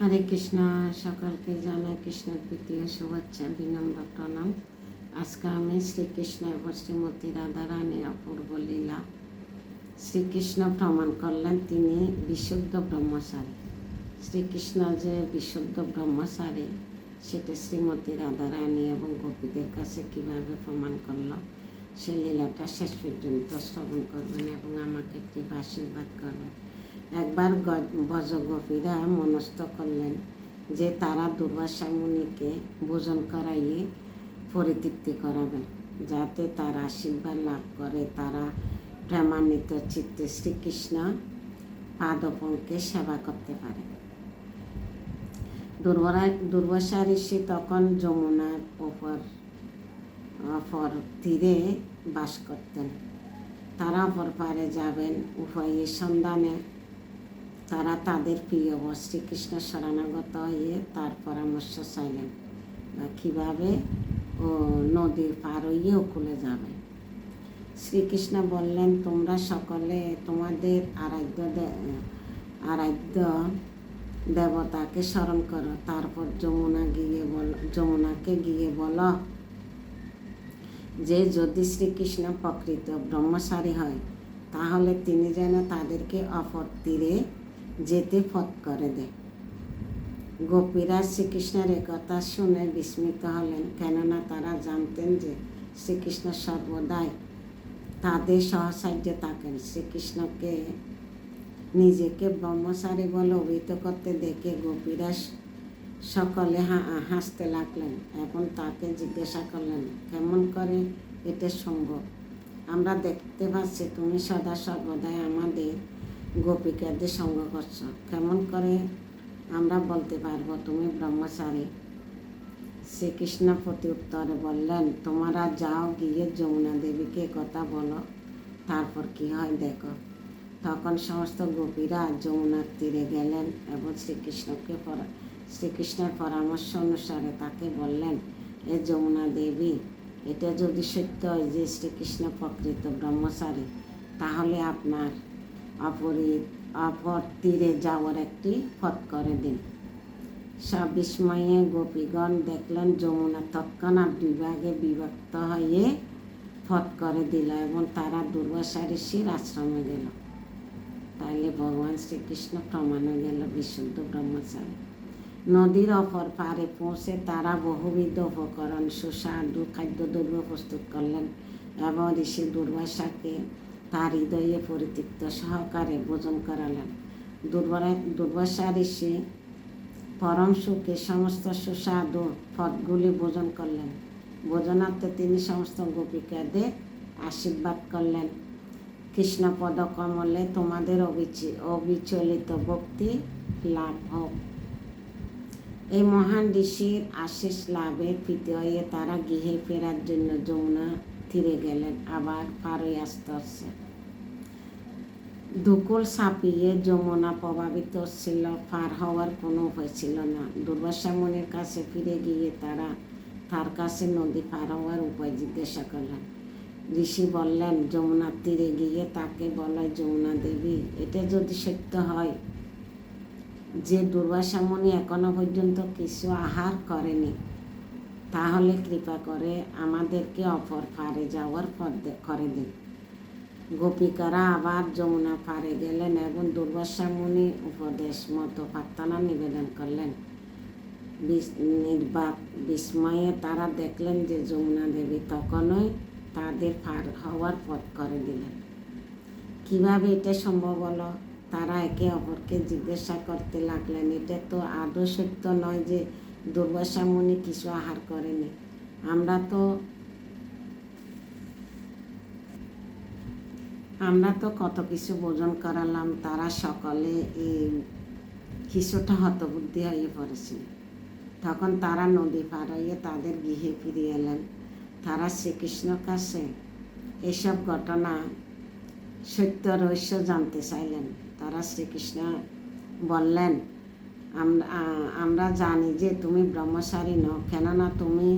হরে কৃষ্ণ, সকলকে জানাই কৃষ্ণের প্রীতীয় শুভেচ্ছা, বিনম্র প্রণাম। আজকে আমি শ্রীকৃষ্ণ এবং শ্রীমতী রাধা রানী অপূর্ব লীলা। শ্রীকৃষ্ণ প্রমাণ করলেন তিনি বিশুদ্ধ ব্রহ্মচারী। শ্রীকৃষ্ণ যে বিশুদ্ধ ব্রহ্মচারী, সেটা শ্রীমতী রাধা রানী এবং গোপীদের কাছে কীভাবে প্রমাণ করল? সে লীলাটা শেষ পর্যন্ত শ্রবণ করবেন এবং আমাকে একটি আশীর্বাদ করবেন। একবার বজগোপীরা মনস্থ করলেন যে তারা দুর্বাসা মুনিকে ভোজন করাইয়ে পরিতৃপ্তি করাবেন, যাতে তার আশীর্বাদ লাভ করে। তারা প্রেমান্বিত চিত্তে শ্রীকৃষ্ণ পাদপঙ্কে সেবা করতে পারে। দুর্বরা, দুর্বাসা ঋষি তখন যমুনার ওপর অপর তীরে বাস করতেন। তারা অপর পারে যাবেন উভয়ের সন্ধানে। তারা তাদের প্রিয় শ্রীকৃষ্ণ শরণাগত হয়ে তার পরামর্শ চাইলেন, কীভাবে ও নদীর পার হইয়ে ওকুলে যাবে। শ্রীকৃষ্ণ বললেন, তোমরা সকলে তোমাদের আরাধ্য আরাধ্য দেবতাকে স্মরণ করো, তারপর যমুনা গিয়ে বল, যমুনাকে গিয়ে বলো। যে যদি শ্রীকৃষ্ণ প্রকৃত ব্রহ্মচারী হয়, তাহলে তিনি যেন তাদেরকে অপর তীরে যেতে পথ করে দেয় গোপীরা শ্রীকৃষ্ণের একথা শুনে বিস্মিত হলেন, কেননা তারা জানতেন যে শ্রীকৃষ্ণ সর্বদাই তাদের সহসাহায্যে থাকেন। শ্রীকৃষ্ণকে নিজেকে ব্রহ্মচারী বলে অভিহিত করতে দেখে গোপীরা সকলে হা, হাসতে লাগলেন এখন তাকে জিজ্ঞাসা করলেন, কেমন করে এটা সম্ভব? আমরা দেখতে পাচ্ছি তুমি সদা সর্বদাই আমাদের গোপিকাদের সঙ্গ করছ। কেমন করে আমরা বলতে পারব? তুমি ব্রহ্মচারী। শ্রীকৃষ্ণ প্রতি উত্তরে বললেন, তোমরা যাও গিয়ে যমুনা দেবীকে কথা বলো, তারপর কি হয় দেখো। তখন সমস্ত গোপীরা যমুনার তীরে গেলেন এবং শ্রীকৃষ্ণকে শ্রীকৃষ্ণের পরামর্শ অনুসারে তাকে বললেন, এ যমুনা দেবী, এটা যদি সত্য হয় যে শ্রীকৃষ্ণ প্রকৃত ব্রহ্মচারী, তাহলে আপনার অপরি অপর তীরে যাওয়ার একটি পথ করে দিন। সব বিস্ময়ে গোপীগণ দেখলেন যমুনা তৎক্ষণাৎ বিভাগে বিভক্ত হয়ে ফট করে দিল এবং তারা দুর্বাসা ঋষির আশ্রমে গেল। তাইলে ভগবান শ্রীকৃষ্ণ প্রমাণ গেল বিশুদ্ধ ব্রহ্মচারী। নদীর অপর পারে পৌঁছে তারা বহুবিধ উপকরণ, সুস্বাদু খাদ্যদ্রব্য প্রস্তুত করলেন এবং ঋষি দুর্বাসাকে তার হৃদয়ে পরিতৃপ্ত সহকারে ভোজন করালেন। দুর্বরা দুর্বাসা ঋষি পরম সুখে সমস্ত সুস্বাদু পদগুলি ভোজন করলেন। ভোজনার্থে তিনি সমস্ত গোপিকাদের আশীর্বাদ করলেন। কৃষ্ণপদ কমলে তোমাদের অবিচি অবিচলিত ভক্তি লাভ হোক। এই মহান ঋষির আশিস লাভে প্রীতি হয়ে তারা গৃহে ফেরার জন্য যমুনা তীরে গেলেন আবার পারই আসতে আসছে দুকুল সাপিয়ে যমুনা প্রভাবিত ছিল পার হওয়ার কোনো উপায় ছিল না দুর্বাসা মনের কাছে ফিরে গিয়ে তারা তার কাছে নদী পার হওয়ার উপায় জিজ্ঞাসা করলেন ঋষি বললেন যমুনার তীরে গিয়ে তাকে বলায় যমুনা দেবী এটা যদি সত্য হয় যে দুর্বাসা মুনি এখনও পর্যন্ত কিছু আহার করেনি তাহলে কৃপা করে আমাদেরকে অপর পারে যাওয়ার পথ করে দিন। গোপিকারা আবার যমুনা পারে গেলেন এবং দুর্বাসা মুনি উপদেশ মতো প্রার্থনা নিবেদন করলেন। নির্বাক বিস্ময়ে তারা দেখলেন যে যমুনা দেবী তখনই তাদের পার হওয়ার পথ করে দিলেন। কীভাবে এটা সম্ভব হলো? তারা একে অপরকে জিজ্ঞাসা করতে লাগলেন, এটা তো আদৌ সত্য নয় যে দুর্বাসা মুনি কিছু আহার করেনি। আমরা তো আমরা তো কত কিছু ভোজন করালাম, তারা সকলে এই কিছুটা হতবুদ্ধি হয়ে পড়েছে তখন তারা নদী পার হয়ে তাদের গৃহে ফিরে এলেন। তারা শ্রীকৃষ্ণ কাছে এসব ঘটনা, সত্য রহস্য জানতে চাইলেন। তারা শ্রীকৃষ্ণ বললেন আমরা আমরা জানি যে তুমি ব্রহ্মচারী নও, কেননা তুমি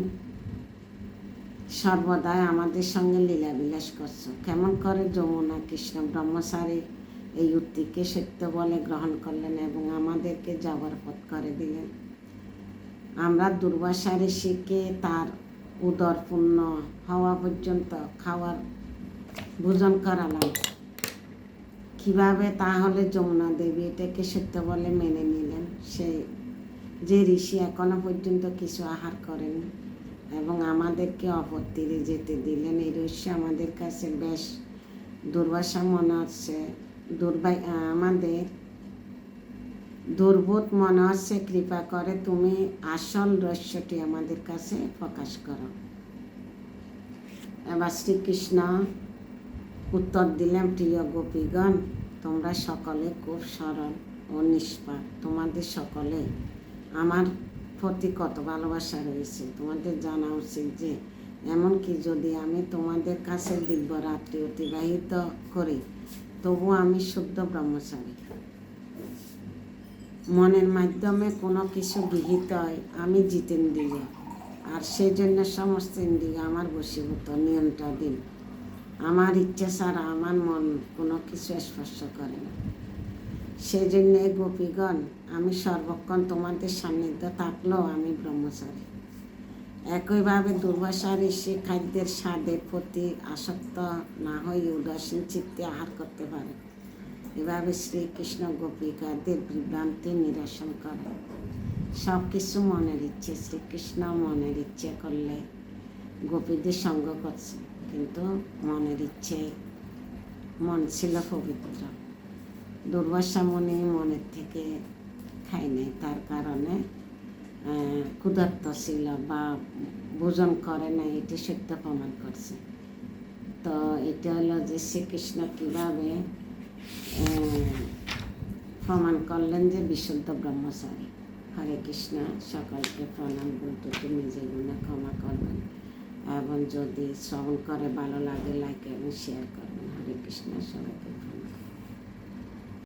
সর্বদাই আমাদের সঙ্গে লীলা বিলাস করছ। কেমন করে যমুনা কৃষ্ণ ব্রহ্মচারী এই উক্তিকে সত্য বলে গ্রহণ করলেন এবং আমাদেরকে যাবার পথ করে দিলেন। আমরা দুর্বাসা ঋষিকে তার উদরপূর্ণ হওয়া পর্যন্ত খাওয়ার ভোজন করালাম। কীভাবে তাহলে যমুনা দেবী এটাকে সত্য বলে মেনে নিলেন? সে, যে ঋষি এখনও পর্যন্ত কিছু আহার করেনি এবং আমাদেরকে অপর যেতে দিলেন। এই রহস্য আমাদের কাছে বেশ দুর্বাসা মনে হচ্ছে। দুর্বা, আমাদের দুর্বোধ মনে হচ্ছে, কৃপা করে তুমি আসল রহস্যটি আমাদের কাছে প্রকাশ করো। এবার শ্রীকৃষ্ণ উত্তর দিলাম, প্রিয় গোপীগণ, তোমরা সকলে খুব সরল ও নিষ্পাপ। তোমাদের সকলে আমার প্রতি কত ভালোবাসা রয়েছে। তোমাদের জানা উচিত যে, এমনকি যদি আমি তোমাদের কাছে দিব্য রাত্রি অতিবাহিত করি, তবু আমি শুদ্ধ ব্রহ্মচারী। মনের মাধ্যমে কোনো কিছু গৃহীত হয়, আমি জিতেন্দ্রিয়। আর সেই জন্য সমস্ত ইন্দ্রিয় আমার বশীভূত, নিয়ন্ত্রণাধীন। আমার ইচ্ছা ছাড়া আমার মন কোনো কিছু স্পর্শ করে না। সেই জন্য গোপীগণ, আমি সর্বক্ষণ তোমাদের সান্নিধ্য থাকলেও আমি ব্রহ্মচারী। একইভাবে দুর্বাসা ঋষি খাদ্যের স্বাদের প্রতি আসক্ত না হয়ে উদাসীন চিত্তে আহার করতে পারে। এভাবে শ্রীকৃষ্ণ গোপিকাদের বিভ্রান্তি নিরসন করে। সব কিছু মনের ইচ্ছে, শ্রীকৃষ্ণ মনের ইচ্ছে করলে গোপীদের সঙ্গ করছে, কিন্তু মনের ইচ্ছে, মন ছিল পবিত্র। দুর্বাসা মনে মনের থেকে খায় নাই, তার কারণে ক্ষুধার্ত ছিল বা ভোজন করে নাই, এটি সত্য প্রমাণ করছে। তো এটা হলো যে শ্রীকৃষ্ণ কীভাবে প্রমাণ করলেন যে বিশুদ্ধ ব্রহ্মচারী। হরে কৃষ্ণ, সকলকে প্রণাম বলতে নিজে গুণে ক্ষমা করবেন। এবং যদি শ্রবণ করে ভালো লাগে লাইক এবং শেয়ার করবেন। হরে কৃষ্ণ সবাইকে।